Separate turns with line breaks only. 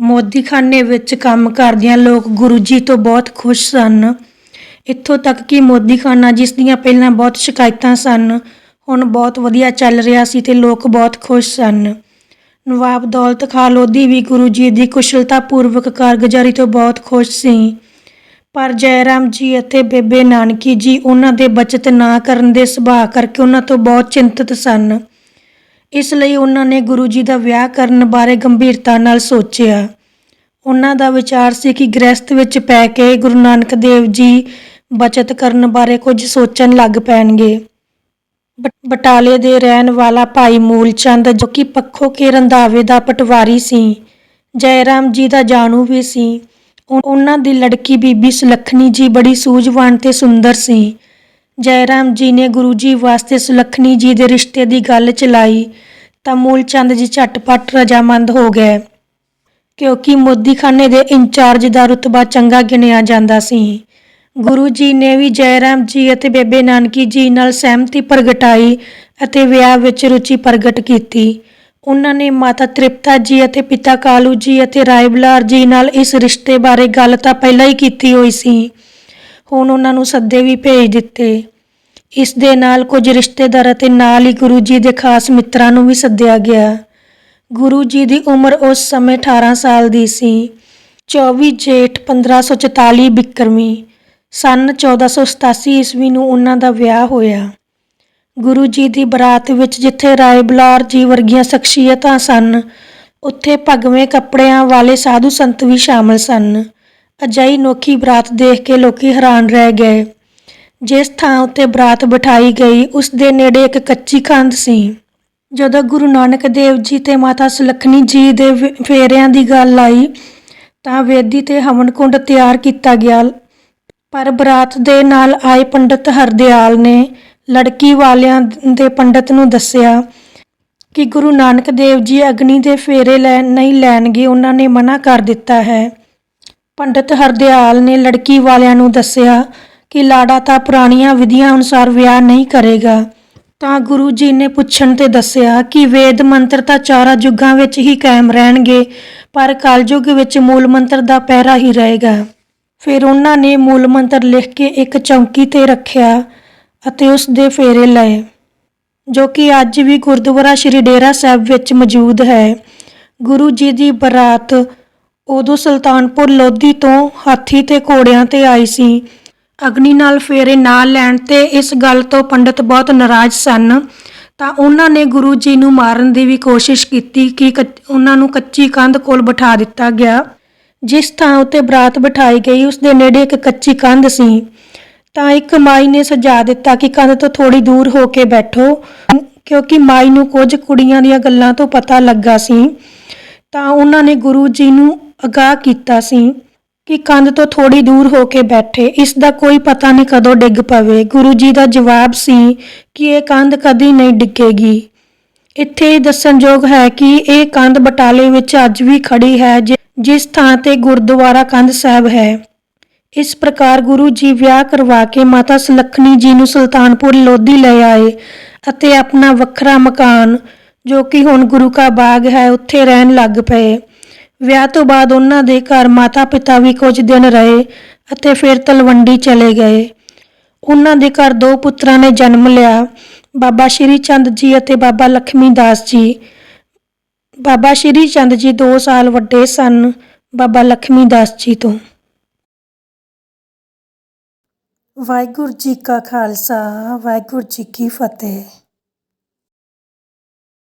ਮੋਦੀਖਾਨੇ ਵਿੱਚ ਕੰਮ ਕਰਦਿਆਂ ਲੋਕ ਗੁਰੂ ਜੀ ਤੋਂ ਬਹੁਤ ਖੁਸ਼ ਸਨ। ਇੱਥੋਂ ਤੱਕ ਕਿ ਮੋਦੀਖਾਨਾ ਜਿਸ ਦੀਆਂ ਪਹਿਲਾਂ ਬਹੁਤ ਸ਼ਿਕਾਇਤਾਂ ਸਨ। ਹੁਣ ਬਹੁਤ ਵਧੀਆ ਚੱਲ ਰਿਹਾ ਸੀ ਤੇ ਲੋਕ ਬਹੁਤ ਖੁਸ਼ ਸਨ। ਨਵਾਬ ਦੌਲਤ ਖਾਂ ਲੋਧੀ ਵੀ ਗੁਰੂ ਜੀ ਦੀ ਕੁਸ਼ਲਤਾਪੂਰਵਕ ਕਾਰਗੁਜ਼ਾਰੀ ਤੋਂ ਬਹੁਤ ਖੁਸ਼ ਸੀ। ਪਰ ਜੈਰਾਮ ਜੀ ਅਤੇ ਬੇਬੇ ਨਾਨਕੀ ਜੀ ਉਹਨਾਂ ਦੇ ਬਚਤ ਨਾ ਕਰਨ ਦੇ ਸੁਭਾਅ ਕਰਕੇ ਉਹਨਾਂ ਤੋਂ ਬਹੁਤ ਚਿੰਤਤ ਸਨ। ਇਸ ਲਈ ਉਹਨਾਂ ਨੇ ਗੁਰੂ ਜੀ ਦਾ ਵਿਆਹ ਕਰਨ ਬਾਰੇ ਗੰਭੀਰਤਾ ਨਾਲ ਸੋਚਿਆ। ਉਹਨਾਂ ਦਾ ਵਿਚਾਰ ਸੀ ਕਿ ਗ੍ਰਸਥ ਵਿੱਚ ਪੈ ਕੇ ਗੁਰੂ ਨਾਨਕ ਦੇਵ ਜੀ ਬਚਤ ਕਰਨ ਬਾਰੇ ਕੁਝ ਸੋਚਣ ਲੱਗ ਪੈਣਗੇ। ਬ- ਬਟਾਲੇ ਦੇ ਰਹਿਣ ਵਾਲਾ ਭਾਈ ਮੂਲਚੰਦ ਜੋ ਕਿ ਪੱਖੋ ਕੇ ਰੰਧਾਵੇ ਦਾ ਪਟਵਾਰੀ ਸੀ, ਜੈਰਾਮ ਜੀ ਦਾ ਜਾਣੂ ਵੀ ਸੀ। ਉਹਨਾਂ ਦੀ ਲੜਕੀ ਬੀਬੀ ਸੁਲੱਖਣੀ ਜੀ ਬੜੀ ਸੂਝਵਾਨ ਤੇ ਸੁੰਦਰ ਸੀ। ਜੈਰਾਮ ਜੀ ਨੇ ਗੁਰੂ ਜੀ ਵਾਸਤੇ ਸੁਲੱਖਣੀ ਜੀ ਦੇ ਰਿਸ਼ਤੇ ਦੀ ਗੱਲ ਚਲਾਈ, ਤਾਂ ਮੂਲਚੰਦ ਜੀ ਝਟਪਟ ਰਜਾਮੰਦ ਹੋ ਗਏ। ਕਿਉਂਕਿ ਮੋਦੀਖਾਨੇ ਦੇ ਇੰਚਾਰਜ ਦਾ ਰੁਤਬਾ ਚੰਗਾ ਗਿਣਿਆ ਜਾਂਦਾ ਸੀ। ਗੁਰੂ ਜੀ ਨੇ ਵੀ ਜੈਰਾਮ ਜੀ ਅਤੇ ਬੇਬੇ ਨਾਨਕੀ ਜੀ ਨਾਲ ਸਹਿਮਤੀ ਪ੍ਰਗਟਾਈ ਅਤੇ ਵਿਆਹ ਵਿੱਚ ਰੁਚੀ ਪ੍ਰਗਟ ਕੀਤੀ। ਉਹਨਾਂ ਨੇ ਮਾਤਾ ਤ੍ਰਿਪਤਾ ਜੀ ਅਤੇ ਪਿਤਾ ਕਾਲੂ ਜੀ ਅਤੇ ਰਾਏ ਬਲਾਰ ਜੀ ਨਾਲ ਇਸ ਰਿਸ਼ਤੇ ਬਾਰੇ ਗੱਲ ਤਾਂ ਪਹਿਲਾਂ ਹੀ ਕੀਤੀ ਹੋਈ ਸੀ। ਹੁਣ ਉਹਨਾਂ ਨੂੰ ਸੱਦੇ ਵੀ ਭੇਜ ਦਿੱਤੇ। ਇਸ ਦੇ ਨਾਲ ਕੁਝ ਰਿਸ਼ਤੇਦਾਰ ਅਤੇ ਨਾਲ ਹੀ ਗੁਰੂ ਜੀ ਦੇ ਖਾਸ ਮਿੱਤਰਾਂ ਨੂੰ ਵੀ ਸੱਦਿਆ ਗਿਆ। ਗੁਰੂ ਜੀ ਦੀ ਉਮਰ ਉਸ ਸਮੇਂ 18 ਸਾਲ ਦੀ ਸੀ। 24 ਜੇਠ 1544 ਬਿਕਰਮੀ ਸਨ 1487 ਈਸਵੀ ਨੂੰ ਉਹਨਾਂ ਦਾ ਵਿਆਹ ਹੋਇਆ। ਗੁਰੂ ਜੀ ਦੀ ਬਰਾਤ ਵਿੱਚ ਜਿੱਥੇ ਰਾਏ ਬਲੌਰ ਜੀ ਵਰਗੀਆਂ ਸ਼ਖਸੀਅਤਾਂ ਸਨ, ਉੱਥੇ ਭਗਵੇਂ ਕੱਪੜਿਆਂ ਵਾਲੇ ਸਾਧੂ ਸੰਤ ਵੀ ਸ਼ਾਮਲ ਸਨ। ਅਜਿਹੀ ਨੋਖੀ ਬਰਾਤ ਦੇਖ ਕੇ ਲੋਕੀ ਹੈਰਾਨ ਰਹਿ ਗਏ। ਜਿਸ ਥਾਂ ਉੱਤੇ ਬਰਾਤ ਬਿਠਾਈ ਗਈ, ਉਸ ਦੇ ਨੇੜੇ ਇੱਕ ਕੱਚੀ ਕੰਧ ਸੀ। ਜਦੋਂ ਗੁਰੂ ਨਾਨਕ ਦੇਵ ਜੀ ਤੇ ਮਾਤਾ ਸੁਲੱਖਣੀ ਜੀ ਦੇ ਫੇ- ਫੇਰਿਆਂ ਦੀ ਗੱਲ ਆਈ, ਤਾਂ ਵੇਦੀ ਤੇ ਹਵਨ ਕੁੰਡ ਤਿਆਰ ਕੀਤਾ ਗਿਆ। ਪਰ ਬਰਾਤ ਦੇ ਨਾਲ ਆਏ ਪੰਡਤ ਹਰਦਿਆਲ ਨੇ ਲੜਕੀ ਵਾਲਿਆਂ ਦੇ ਪੰਡਤ ਨੂੰ ਦੱਸਿਆ ਕਿ ਗੁਰੂ ਨਾਨਕ ਦੇਵ ਜੀ ਅਗਨੀ ਦੇ ਫੇਰੇ ਲੈ, ਨਹੀਂ ਲੈਣਗੇ, ਉਹਨਾਂ ਨੇ ਮਨਾ ਕਰ ਦਿੱਤਾ ਹੈ। ਪੰਡਤ ਹਰਦਿਆਲ ਨੇ ਲੜਕੀ ਵਾਲਿਆਂ ਨੂੰ ਦੱਸਿਆ ਕਿ ਲਾੜਾ ਤਾਂ ਪੁਰਾਣੀਆਂ ਵਿਧੀਆਂ ਅਨੁਸਾਰ ਵਿਆਹ ਨਹੀਂ ਕਰੇਗਾ। ਤਾਂ ਗੁਰੂ ਜੀ ਨੇ ਪੁੱਛਣ ਤੇ ਦੱਸਿਆ ਕਿ ਵੇਦ ਮੰਤਰ ਤਾਂ ਚਾਰਾਂ ਯੁੱਗਾਂ ਵਿੱਚ ਹੀ ਕਾਇਮ ਰਹਿਣਗੇ, ਪਰ ਕਲਯੁੱਗ ਵਿੱਚ ਮੂਲ ਮੰਤਰ ਦਾ ਪਹਿਰਾ ਹੀ ਰਹੇਗਾ। ਫਿਰ ਉਹਨਾਂ ਨੇ ਮੂਲ ਮੰਤਰ ਲਿਖ ਕੇ ਇੱਕ ਚੌਂਕੀ ਤੇ ਰੱਖਿਆ ਅਤੇ ਉਸ ਦੇ ਫੇਰੇ ਲਏ, ਜੋ ਕਿ ਅੱਜ ਵੀ ਗੁਰਦੁਆਰਾ ਸ਼੍ਰੀ ਡੇਰਾ ਸਾਹਿਬ ਵਿੱਚ ਮੌਜੂਦ ਹੈ। ਗੁਰੂ ਜੀ ਦੀ ਬਰਾਤ ਉਦੋਂ ਸੁਲਤਾਨਪੁਰ ਲੋਧੀ ਤੋਂ ਹਾਥੀ ਤੇ ਘੋੜਿਆਂ ਤੇ ਆਈ ਸੀ। ਅਗਨੀ ਨਾਲ ਫੇਰੇ ਨਾ ਲੈਣ ਤੇ ਇਸ ਗੱਲ ਤੋਂ ਪੰਡਤ ਬਹੁਤ ਨਾਰਾਜ਼ ਸਨ। ਤਾਂ ਉਹਨਾਂ ਨੇ ਗੁਰੂ ਜੀ ਨੂੰ ਮਾਰਨ ਦੀ ਵੀ ਕੋਸ਼ਿਸ਼ ਕੀਤੀ ਕਿ ਕੱਚ- ਉਹਨਾਂ ਨੂੰ ਕੱਚੀ ਕੰਧ ਕੋਲ ਬਿਠਾ ਦਿੱਤਾ ਗਿਆ। ਜਿਸ ਥਾਂ ਉੱਤੇ ਬਰਾਤ ਬਿਠਾਈ ਗਈ, ਉਸ ਦੇ ਨੇੜੇ ਇੱਕ ਕੱਚੀ ਕੰਧ ਸੀ। ਤਾਂ ਇੱਕ ਮਾਈ ਨੇ ਸਜਾ ਦਿੱਤਾ ਕਿ ਕੰਧ ਤੋਂ ਥੋੜੀ ਦੂਰ ਹੋ ਕੇ ਬੈਠੋ, ਕਿਉਂਕਿ ਮਾਈ ਨੂੰ ਕੁਝ ਕੁੜੀਆਂ ਦੀਆਂ ਗੱਲਾਂ ਤੋਂ ਪਤਾ ਲੱਗਾ ਸੀ। ਤਾਂ ਉਹਨਾਂ ਨੇ ਗੁਰੂ ਜੀ ਨੂੰ ਅਗਾਹ ਕੀਤਾ ਸੀ ਕਿ ਕੰਧ ਤੋਂ ਥੋੜੀ ਦੂਰ ਹੋ ਕੇ ਬੈਠੇ। ਇਸ ਦਾ ਕੋਈ ਪਤਾ ਨਹੀਂ ਕਦੋਂ ਡਿੱਗ ਪਵੇ। ਗੁਰੂ ਜੀ ਦਾ ਜਵਾਬ ਸੀ ਕਿ ਇਹ ਕੰਧ ਕਦੀ ਨਹੀਂ ਡਿੱਗੇਗੀ। ਇੱਥੇ ਦੱਸਣਯੋਗ ਹੈ ਕਿ ਇਹ ਕੰਧ ਬਟਾਲੇ ਵਿੱਚ ਅੱਜ ਵੀ ਖੜੀ ਹੈ, ਜਿ- ਜਿਸ ਥਾਂ ਤੇ ਗੁਰਦੁਆਰਾ ਕੰਧ ਸਾਹਿਬ ਹੈ। ਇਸ ਪ੍ਰਕਾਰ ਗੁਰੂ ਜੀ ਵਿਆਹ ਕਰਵਾ ਕੇ ਮਾਤਾ ਸੁਲੱਖਣੀ ਜੀ ਨੂੰ ਸੁਲਤਾਨਪੁਰ ਲੋਧੀ ਲੈ ਆਏ ਅਤੇ ਆਪਣਾ ਵੱਖਰਾ ਮਕਾਨ, ਜੋ ਕਿ ਹੁਣ ਗੁਰੂ ਕਾ ਬਾਗ ਹੈ, ਉੱਥੇ ਰਹਿਣ ਲੱਗ ਪਏ। ਵਿਆਹ ਤੋਂ ਬਾਅਦ ਉਹਨਾਂ ਦੇ ਘਰ ਮਾਤਾ ਪਿਤਾ ਵੀ ਕੁਝ ਦਿਨ ਰਹੇ ਅਤੇ ਫਿਰ ਤਲਵੰਡੀ ਚਲੇ ਗਏ। ਉਹਨਾਂ ਦੇ ਘਰ ਦੋ ਪੁੱਤਰਾਂ ਨੇ ਜਨਮ ਲਿਆ, ਬਾਬਾ ਸ਼੍ਰੀ ਚੰਦ ਜੀ ਅਤੇ ਬਾਬਾ ਲਖਮੀ ਦਾਸ ਜੀ। ਬਾਬਾ ਸ਼੍ਰੀ ਚੰਦ ਜੀ 2 ਸਾਲ ਵੱਡੇ ਸਨ, ਬਾਬਾ ਲਖਮੀ ਦਾਸ ਜੀ ਤੋਂ। ਵਾਹਿਗੁਰੂ ਜੀ ਕਾ ਖਾਲਸਾ, ਵਾਹਿਗੁਰੂ ਜੀ ਕੀ ਫਤਿਹ।